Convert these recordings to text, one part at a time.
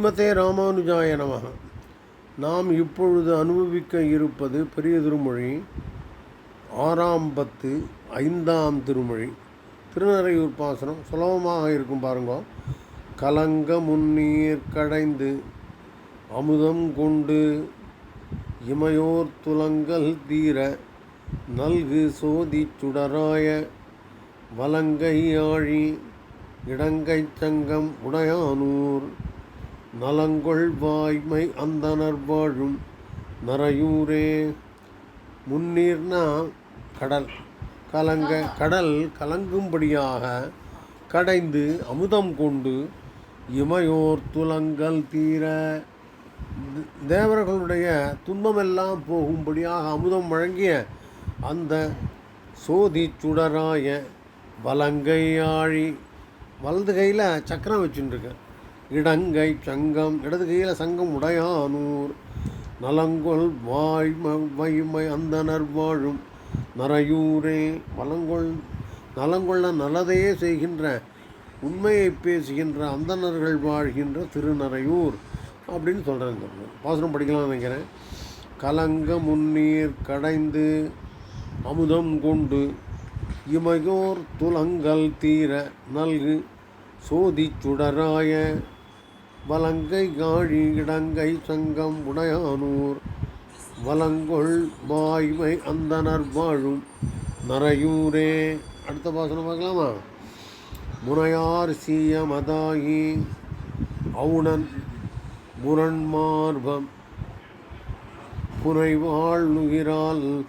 ஸ்ரீமதே ராமானுஜாய நமக நாம் இப்பொழுது அனுபவிக்க இருப்பது பெரிய திருமொழி. ஆறாம் பத்து ஐந்தாம் திருமொழி. திருநறையூர் பாசனம் சுலபமாக இருக்கும் பாருங்க. கலங்க முன்னீர் கடைந்து அமுதம் கொண்டு இமையோர் துலங்கல் தீர நல்கு சோதி சுடராய வலங்கை ஆழி இடங்கை சங்கம் உடையானூர். நலங்கொள் வாய்மை அந்தனர் வாழும் நரையூரே முன்னீர்னா கடல். கலங்க கடல் கலங்கும்படியாக கடைந்து அமுதம் கொண்டு இமையோர் துலங்கல் தீர. தே- தேவர்களுடைய துன்பமெல்லாம் போகும்படியாக அமுதம் வழங்கிய அந்த சோதி சுடராய வலங்கையாழி வலது கையில் சக்கரம் வச்சுட்டுருக்கேன் இடங்கை சங்கம் இடது கையில் சங்கம் உடையானூர். நலங்கொள் வாய்ம வைமை அந்தனர் வாழும் நரையூரே வளங்கொள் நலங்கொள்ள நல்லதையே செய்கின்ற உண்மையை பேசுகின்ற அந்தணர்கள் வாழ்கின்ற திருநறையூர் அப்படின்னு சொல்கிறேன் பாசனம் படிக்கலாம்னு நினைக்கிறேன். கலங்க முன்னீர் கடைந்து அமுதம் கொண்டு இமையோர் துலங்கல் தீர நல்கு சோதி சுடராய வலங்கை காழி இடங்கை சங்கம் உடையானூர். வலங்கொள் மாய்மை அந்தனர் வாழும் நரையூரே அடுத்த பாசனம் பார்க்கலாமா? முனையார் சீயமதாகி அவுணன் முரண்மார்பம். புனைவாழ்நுகிறால்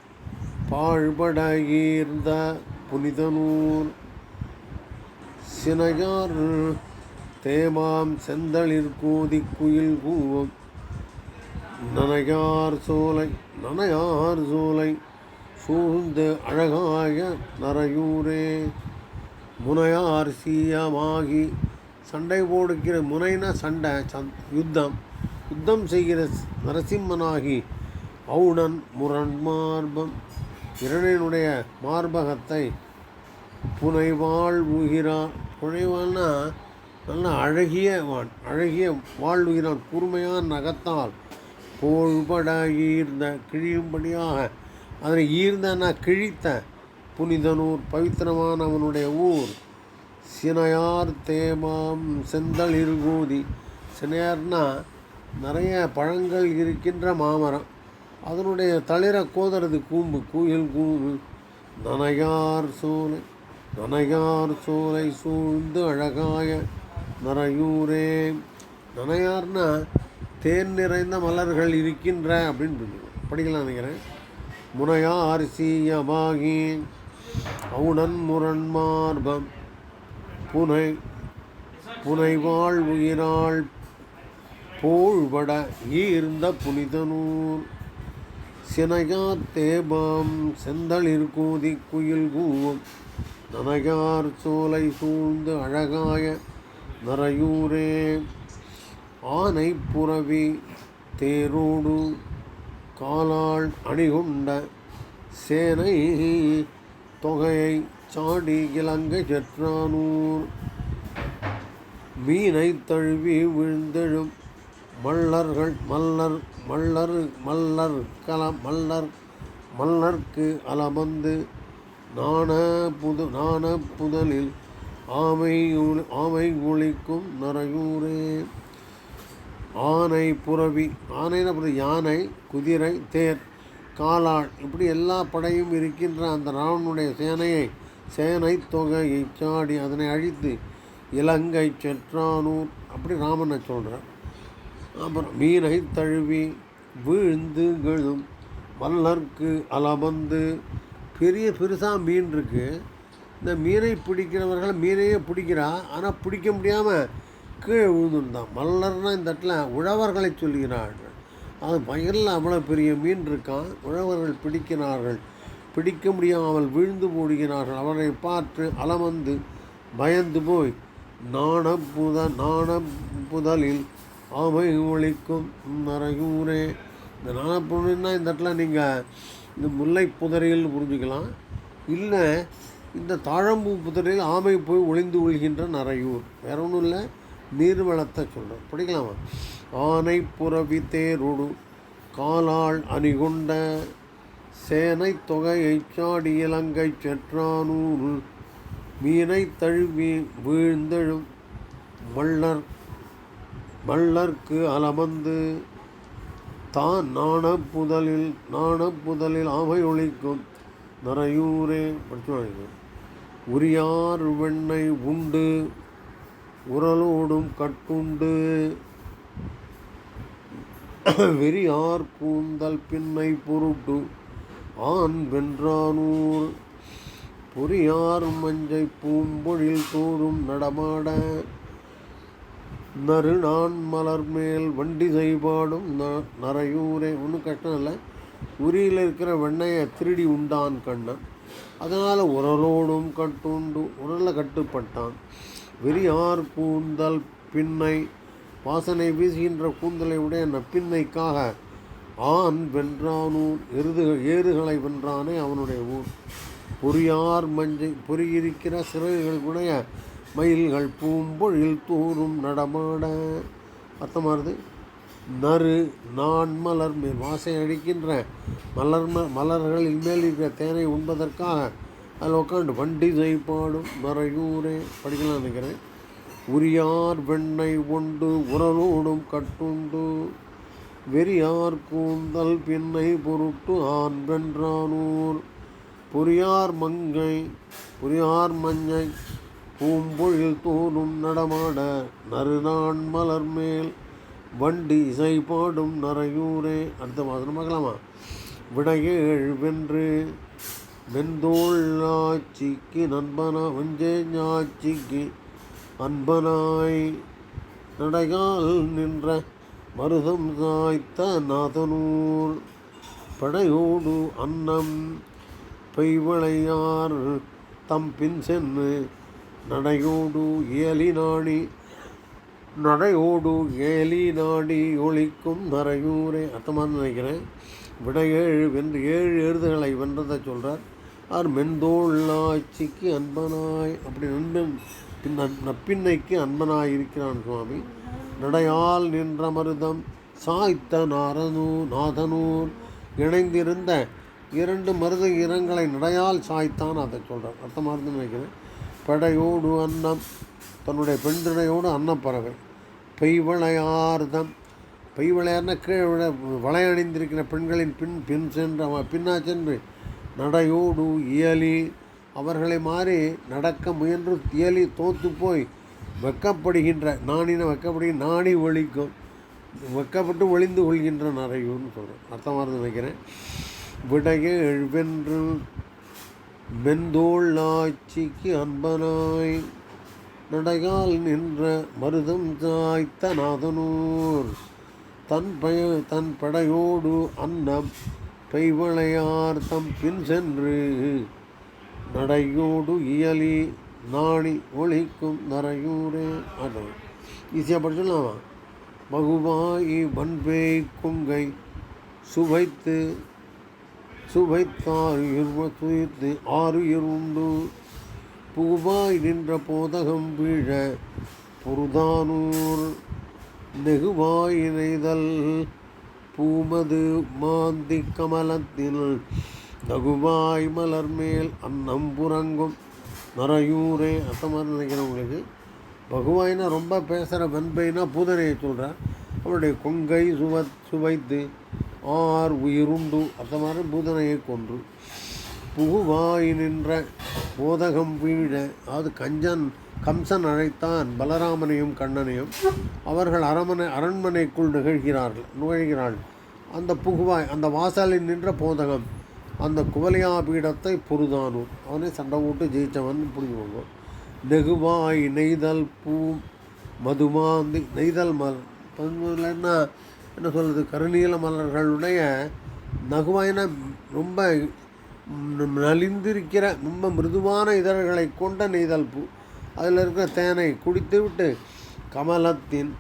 பாழ்பட ஈர்ந்த புனிதனூர். சினையார் தேமாம் செந்தளிர் கோதி குயில் கூவம். நனையார் சோலை நனையார் சோலை சூழ்ந்து அழகாய நரையூரே முனையார் சீயமாகி சண்டை போடுகிற முனைனா சண்டை சந் யுத்தம் யுத்தம் செய்கிற நரசிம்மனாகி அவுடன் முரண் மார்பம். இரணினுடைய மார்பகத்தை புனைவாழ் உகிறான் புனைவான்னா நல்ல அழகிய வான் அழகிய வாழ்வுகிறான் கூர்மையான நகத்தால் போழ்பட ஈர்ந்த கிழியும்படியாக அதனை ஈர்ந்தனா கிழித்த புனிதனூர் பவித்திரமான அவனுடைய ஊர் சினையார் தேமாம் செந்தல் இருகூதி சினையார்னா நிறைய பழங்கள் இருக்கின்ற மாமரம். அதனுடைய தளிர கோதரது கூம்பு கூயில் கூம்பு நனையார் சோலை நனையார் சோலை சூழ்ந்து அழகாய நரையூரே நனையார்னா தேன் நிறைந்த மலர்கள் இருக்கின்ற அப்படின்னு புரிஞ்சுக்கணும். படிக்கலாம் நினைக்கிறேன். முனையார் சீயமாகி அவுணன் முரண்மார்பம் புனை புனைவாழ் உயிராள் போழ்பட ஈர்ந்த புனிதனூர். சினையார் தேபாம் செந்தளிர் கோதி குயில் கூவம். நனையார் சோலை சூழ்ந்து அழகாய நரையூரே ஆனை புறவி தேரோடு காலாள் அணிகொண்ட சேனை தொகையை சாடி இலங்கை செற்றானூர். மீனை தழுவி விழுந்தெழும் மல்லர்கள் மல்லர் மல்லர் மல்லர் கல மல்லர் மல்லர்க்கு அலமந்து நாண புது நாண புதலில் ஆமை ஆமை ஒழிக்கும் நரையூரே ஆனை புறவி ஆனைன்னு அப்புறம் யானை குதிரை தேர் காலாள். இப்படி எல்லா படையும் இருக்கின்ற அந்த ராவனுடைய சேனையை சேனை தொகையை சாடி அதனை அழித்து இலங்கை செற்றானூர். அப்படி ராமனை சொல்கிறார் அப்புறம் மீனை தழுவி வீழ்ந்து கெழும் வல்லர்க்கு அலமந்து. பெரிய பெருசாக மீன் இருக்குது இந்த மீனை பிடிக்கிறவர்கள் மீனையே பிடிக்கிறான். ஆனால் பிடிக்க முடியாமல் கீழே விழுந்துருந்தான். மல்லர்னா இந்த இடத்துல உழவர்களை சொல்கிறார்கள் அது வயலில் அவ்வளோ பெரிய மீன் இருக்கான். உழவர்கள் பிடிக்கிறார்கள். பிடிக்க முடியாமல் வீழ்ந்து போடுகிறார்கள். அவரை பார்த்து அலமந்து பயந்து போய் நாண புத நாண புதலில் அவை ஒழிக்கும் நரகூரே இந்த நாணப்புனா இந்த இடத்துல நீங்கள் இந்த முல்லை புதரையில் புரிஞ்சுக்கலாம். இல்லை இந்த தாழம்பூ புதரில் ஆமை போய் ஒளிந்து கொள்கின்ற நரையூர். வேற ஒன்றும் இல்லை. நீர்வளத்தை சொல்கிறோம் படிக்கலாமா? ஆனை புறவி தேரோடு காலாள் அணிகொண்ட சேனை தொகையை சாடி இலங்கை செற்றானூர். மீனை தழுவி வீழ்ந்தெழும் மல்லர் மல்லர்க்கு அலமந்து தான் நாணப்புதலில் நாணப்புதலில் ஆமை ஒழிக்கும் நரையூரே. படிச்சு உரியார் வெண்ணெய் உண்டு உரலோடும் கட்டுண்டு. வெறியார் கூந்தல் பின்னை பொருட்டு ஆண் வென்றானூர். பொறியார் மஞ்சை பூம்பொழில் தோறும் நடமாட நறுநான் மலர் மேல் வண்டி செய்பாடும் ந நரையூரே ஒன்றும் கஷ்டம் இல்லை. உரியில் இருக்கிற வெண்ணையை திருடி உண்டான் கண்ணன். அதனால் உரலோடும் கட்டுண்டு உரலில் கட்டுப்பட்டான். வெறியார் கூந்தல் பின்னை வாசனை வீசுகின்ற கூந்தலை உடைய நப்பின்னைக்காக ஆண் வென்றானூர் எருதுகள் ஏறுகளை வென்றானே அவனுடைய ஊர் பொறியார் மஞ்சை பொறியிருக்கிற சிறகுகள் உடைய மயில்கள் பூம்பொழில் தூரும் நடமாட. அர்த்தமானது? நறு நான் மலர் மேல் வாசை அழிக்கின்ற மலர் ம மலர்களின் மேல் இருக்கிற தேனை உண்பதற்காக அதில் உட்காந்து வண்டி செய்பாடும் மறையூரே படிக்கலாம் நினைக்கிறேன். உரியார் வெண்ணை உண்டு உரலோடும் கட்டுண்டு வெறியார் கூந்தல் பின்னை பொருட்டு ஆண் வென்றானூர். பொறியார் மங்கை பொறியார் மஞ்சை பூம்பொழில் தோறும் நடமாட நறுநான் மலர் மேல் வண்டி இசை பாடும் நரையூரே அடுத்த மாதம் பார்க்கலாமா? விடையேழ் வென்று வெந்தோள் ஆட்சிக்கு நண்பனா வஞ்சே ஞாட்சிக்கு அன்பனாய். நடையால் நின்ற மருதம் சாய்த்த நாதனூர். படையோடு அன்னம் பெய்வளையார் தம் பின் சென்று நடையோடு ஏலி நாடி நடையோடு ஏலி நாடி ஒழிக்கும் நரையூரே அர்த்தமாக நினைக்கிறேன். விட ஏழு வென்று ஏழு எழுதுகளை வென்றதை சொல்கிறார் அவர் மென்தோள் அன்பனாய் அப்படி நண்பன் பின் நப்பின்னைக்கு அன்பனாய் இருக்கிறான் சுவாமி. நடையால் நின்ற மருதம் சாய்த்த நாரனூர் நாதனூர் இணைந்திருந்த இரண்டு மருத இரங்களை நடையால் சாய்த்தான் அதை சொல்கிறார் அர்த்தமாக இருந்து நினைக்கிறேன். படையோடு அன்னம் தன்னுடைய பெண்துணையோடு அன்னம் அன்னப்பறவை பெய்வளையார்தம் பெய்வளையார்னா கீழே விட வளையணிந்திருக்கிற பெண்களின் பின் பின் சென்று அவன் பின்னா சென்று நடையோடு இயலி அவர்களை மாறி நடக்க முயன்று இயலி தோத்து போய் வெக்கப்படுகின்ற நாணின வெக்கப்படுகிற நாணி ஒழிக்கும். வெக்கப்பட்டு ஒளிந்து கொள்கின்ற நரையூர்னு சொல்கிறேன் அர்த்தமாக இருந்து நினைக்கிறேன். விடைய எழுவென்று மெந்தோள் ஆட்சிக்கு அன்பனாய் நடைகால் நின்ற மருதம் சாய்த்த நாதனூர். தன் பய தன் படையோடு அன்னம் பெய்வளையார் தம் பின் சென்று நடையோடு இயலி நாணி ஒழிக்கும் நரையூரே ஆட்டோம் ஈஸியாக படிச்சிடலாமா? மகுவாயி வன்பேய் குங்கை சுவைத்து சுவைத்தார் இருவ துயித்து ஆறு இருண்டு பூவாய் நின்ற போதகம் வீழ புருதானூர் நெகுவாய் இணைதல் பூமது மாந்தி கமலத்தில் நகுவாய் மலர் மேல் அன்னம் புறங்கும். நரையூரே மாதிரி நினைக்கிறேன் உங்களுக்கு. பகுவாயினா ரொம்ப பேசுகிற வெண்பைனா பூதனையை சொல்கிறேன் அவருடைய கொங்கை சுவ சுவைத்து ஆர் உயிருண்டு. அந்த மாதிரி பூதனையை கொன்று. புகுவாய் நின்ற போதகம் வீழ அது கஞ்சன் கம்சன் அழைத்தான் பலராமனையும் கண்ணனையும். அவர்கள் அரமனை அரண்மனைக்குள் நிகழ்கிறார்கள் நுழைகிறார்கள். அந்த புகுவாய் அந்த வாசலில் நின்ற போதகம் அந்த குவலையா பீடத்தை பொருதானூர் அவனே சண்டை போட்டு ஜெயித்தவன் புரிஞ்சுக்கோங்க நெகுவாய் நெய்தல் பூ மதுமாந்தி நெய்தல் மலர். என்ன என்ன சொல்கிறது கருநீல மலர்களுடைய நகுவாயின ரொம்ப நலிந்திருக்கிற ரொம்ப மிருதுவான இதழ்களை கொண்ட நெய்தல் பூ. அதில் இருக்கிற தேனை குடித்துவிட்டு கமலத்தின்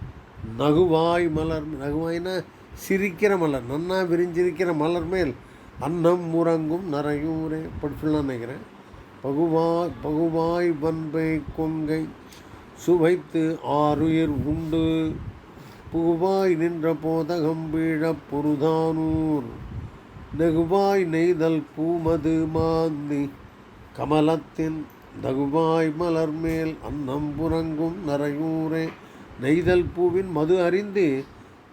நகுவாய் மலர் நகுவாயின சிரிக்கிற மலர் நன்னா விரிஞ்சிருக்கிற மலர் மேல் அன்னம் உறங்கும் நரையூரே. படிச்சுலாம் நினைக்கிறேன். பகுவாய் பகுவாய் பண்பை கொங்கை சுவைத்து ஆறுயிர் உண்டு. புகுவாய் நின்ற போதகம் வீழப் பொருதானூர். நெகுவாய் நெய்தல் பூமது மாந்தி. கமலத்தின் தகுவாய் மலர் மேல் அன்னம் புறங்கும் நரையூரே. நெய்தல் பூவின் மது அறிந்து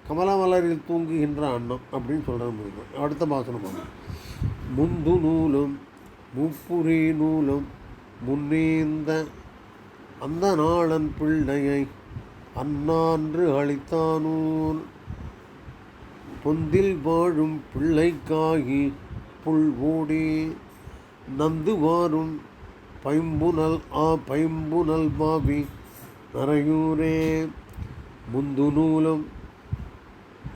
கமலமலரில் தூங்குகின்ற அன்னம் அப்படின்னு சொல்கிற அடுத்த பாசனம் முந்து நூலும் முப்புரி நூலும் முன்னேந்த அந்த நாளன் பிள்ளையை அன்னான்று அளித்தானூர். பொந்தில் வாழும் பிள்ளைக்காகி புல் ஓடி நந்து வாரும் பைம்புனல் ஆ பைம்புனல் பாவி நரையூரே. முந்து நூலும்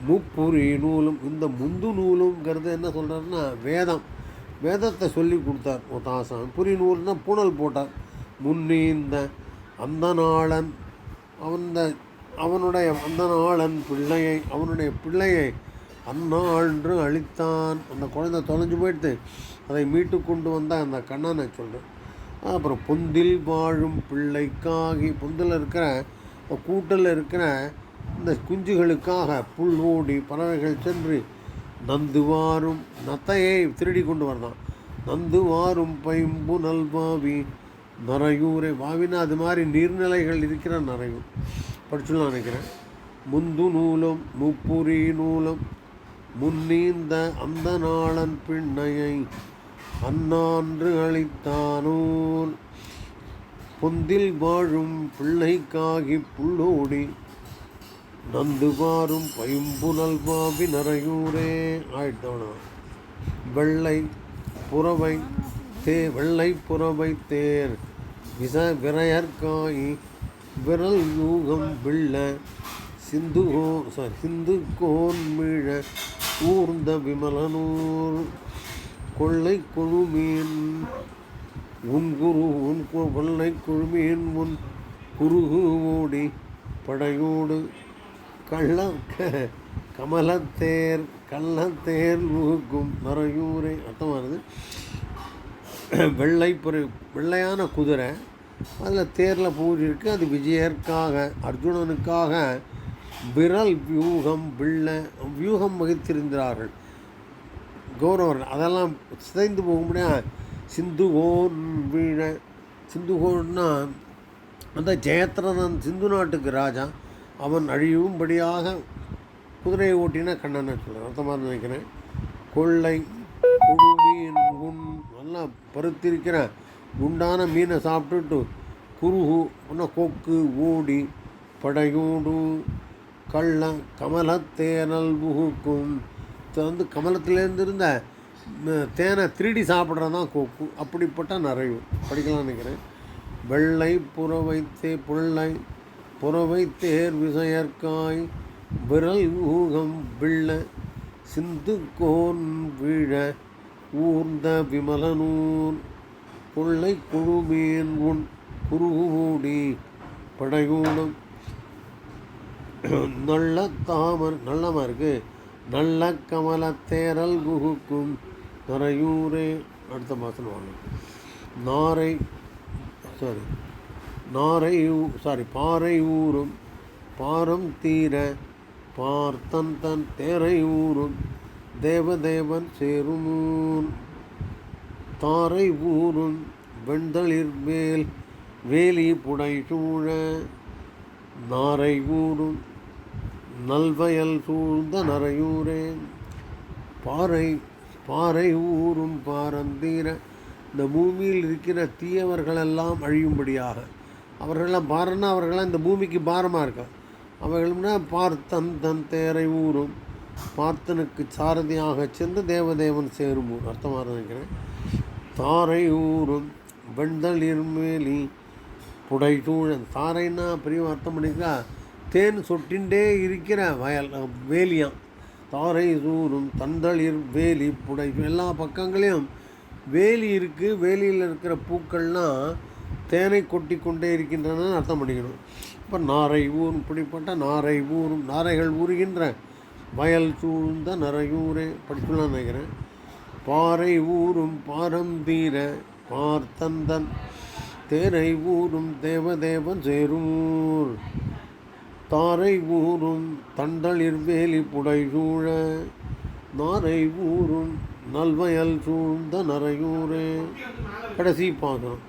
முப்புரி நூலும் இந்த முந்து நூலுங்கிறது என்ன சொல்கிறாருன்னா வேதம். வேதத்தை சொல்லி கொடுத்தார் ஒரு தாசன் புரி நூல்னா புனல் போட்டார். முன்னீந்த அந்த நாளன் அவன் அவனுடைய அந்த நாளன் பிள்ளையை அவனுடைய பிள்ளையை அந்நாள்ன்று அழித்தான். அந்த குழந்தை தொலைஞ்சு போயிடுத்து அதை மீட்டு கொண்டு வந்தால் அந்த கண்ணனை சொல்கிறேன் அப்புறம் பொந்தில் வாழும் பிள்ளைக்காகி பொந்தில் இருக்கிற கூட்டில் இருக்கிற இந்த குஞ்சுகளுக்காக புல் ஓடி பறவைகள் சென்று நந்து வாரும் நத்தையை திருடி கொண்டு வரலாம் நந்து வாரும் பைம்பு நல்வாவி நரையூரை வாவினா அது மாதிரி நீர்நிலைகள் இருக்கிற நரையூர் படிச்சுலாம் நினைக்கிறேன். முந்து நூலும் முப்புரி நூலும் முன்னீந்த அந்த நாளன் பின்னையை அன்னான்று அளித்தானூர் பொந்தில் வாழும் பிள்ளைக்காகி புள்ளோடி நந்து பாரும் பைம்புனல் மாவி நரையூரே ஆயிட்டவனா வெள்ளை புறவை தே வெள்ளை புறவை தேர் விச விரையற்காய் விரல் யூகம் விள்ள சிந்துகோ சாரி சிந்து கோன் மீழ ஊர்ந்த விமலனூர் கொள்ளை குழுமீன் உன் குரு உன் கு- கொள்ளை குழுமீன் உன் குருகு ஓடி படையோடு கள்ள கமலத்தேர் கள்ளத்தேர் முகுக்கும் மறையூரே. அர்த்தமானது? வெள்ளை வெள்ளையான குதிரை அதில் தேரில் பூஜை இருக்குது அது விஜயர்க்காக அர்ஜுனனுக்காக விரல் வியூகம் வில்ல வியூகம் வகித்திருந்தார்கள். கௌரவர்கள் அதெல்லாம் சிதைந்து போகும்படியா? சிந்துகோன் வீழ சிந்துகோன்னா அந்த ஜெயத்ரதன் சிந்து நாட்டுக்கு ராஜா அவன் அழியும்படியாக குதிரையை ஓட்டினா கண்ணனை சொல்கிறேன் அர்த்தமாக நினைக்கிறேன். கொள்ளை குழு மீன் உன் நல்லா பருத்திருக்கிற குண்டான மீனை சாப்பிட்டுட்டு குருகு இன்னும் கொக்கு ஓடி படையோடு கள்ள கமலத்தேனல் புகுக்கும் இது வந்து கமலத்திலேருந்து இருந்த தேனை திருடி சாப்பிட்றது தான் கொக்கு. அப்படிப்பட்ட நிறைவு. படிக்கலாம்னு நினைக்கிறேன். வெள்ளை புறவை தே புள்ளை புறவை தேர் விசையற்காய் விரல் ஊகம் விள்ள சிந்து கோன் வீழ ஊர்ந்த விமலனூர் கொள்ளை குழுமீன் உன் குருகூடி படையூடும் நல்ல தாமர் நல்லமா இருக்குது நல்ல கமல தேரல் குகுக்கும் நரையூரே அடுத்த மாதம் வாங்க. நாரை சாரி நாரை சாரி பாறை ஊரும் பாரம் தீர பார்த்தன் தன் தேரை ஊரும் தேவதேவன் சேருமூன். தாரை ஊரும் வெண்தளிர் மேல் வேலி புடை சூழ நாரை ஊரும் நல்வயல் சூழ்ந்த நரையூரே. பாறை பாறை ஊரும் பாரந்தீர. இந்த பூமியில் இருக்கிற தீயவர்களெல்லாம் அழியும்படியாக. அவர்களெல்லாம் பாரன்னா அவர்களெல்லாம் இந்த பூமிக்கு பாரமாக இருக்கா? அவர்கள்னா பார்த்தன் தன் தேரை ஊரும் பார்த்தனுக்கு சாரதியாக சென்று தேவதேவன் சேரும் ஊர். அர்த்தமாக நினைக்கிறேன். தாரை ஊரும் வெண்தளிர் மேலி புடை சூழன் தாரைன்னா பெரிய அர்த்தம் பண்ணிக்கா தேன் சொட்டின்றே இருக்கிற வயல் வேலியாம். தாரை சூரும் தந்தளிர் வேலி புடை எல்லா பக்கங்களையும் வேலி இருக்குது வேலியில் இருக்கிற பூக்கள்லாம் தேனை கொட்டி கொண்டே இருக்கின்றன அர்த்தம் பண்ணிக்கணும். இப்போ நாரை ஊரும் இப்படிப்பட்ட நாரை ஊரும் நாரைகள் ஊறுகின்ற வயல் சூழ்ந்த நரையூரே படிச்சுலாம் நினைக்கிறேன். பாறை ஊரும் பாரம் தீர பார்த்தந்தன் தேரை ஊரும் தேவதேவன் சேரூர். தாரை ஊரும் தண்டளிர் வேலி புடைசூழ நாரை ஊரும் நல்வயல் சூழ்ந்த நரையூரே கடைசி பாகம்.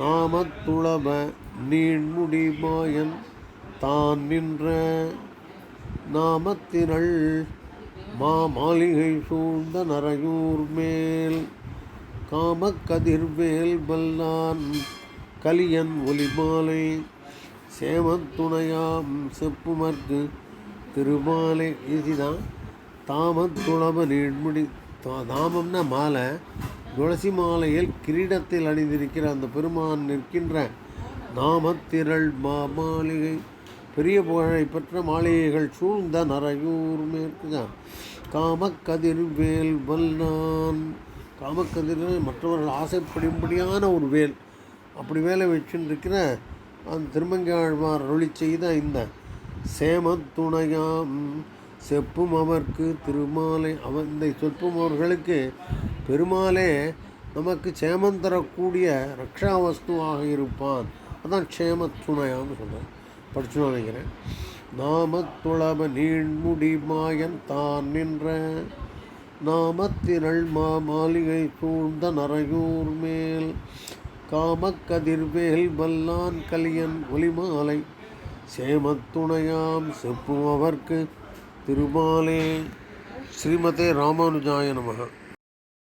நாமத்துளப நீண்முடி மாயன் தான் நின்ற நாமத்தினள் மா மாளிகை சூழ்ந்த நரையூர் மேல். காமக்கதிர்வேல் பல்லான் கலியன் ஒலிமாலை சேமத்துணையாம் செப்புமர்க்கு திருமாலை இதுதான் தாமத்துளப நீழ்முடி தா- தாமம்னா மாலை துளசி மாலையில் கிரீடத்தில் அணிந்திருக்கிற அந்த பெருமான் நிற்கின்ற நாமத்திரள் மா மாளிகை பெரிய புகழை பெற்ற மாளிகைகள் சூழ்ந்த நரையூர் மேற்குதான் காமக்கதிர் வேல் வல்லான் காமக்கதிர் மற்றவர்கள் ஆசைப்படும்படியான ஒரு வேல். அப்படி வேலை வச்சுருக்கிற அந்த திருமங்கையாழ்வார் அருளி செய்த இந்த சேமத்துணையாம் செப்பும் அவர்க்கு திருமாலை அவ இந்த சொற்பும் அவர்களுக்கு பெருமாளே நமக்கு சேமம் தரக்கூடிய ரக்ஷா வஸ்துவாக இருப்பான். அதான் க்ஷேமத்துணையான்னு சொல்கிறேன் படிச்சு நினைக்கிறேன். நாமத்துளப நீண்முடி மாயன் தான் நின்ற நாமத்திரள் மா மாளிகை சூழ்ந்த நரையூர் மேல். காமக்கதிர்வேல் வல்லான் கலியன் ஒலிமாலை. சேமத்துணையாம் செப்பும் அவர்க்கு திருமாலே. ஸ்ரீமதே ராமானுஜாய நமகா.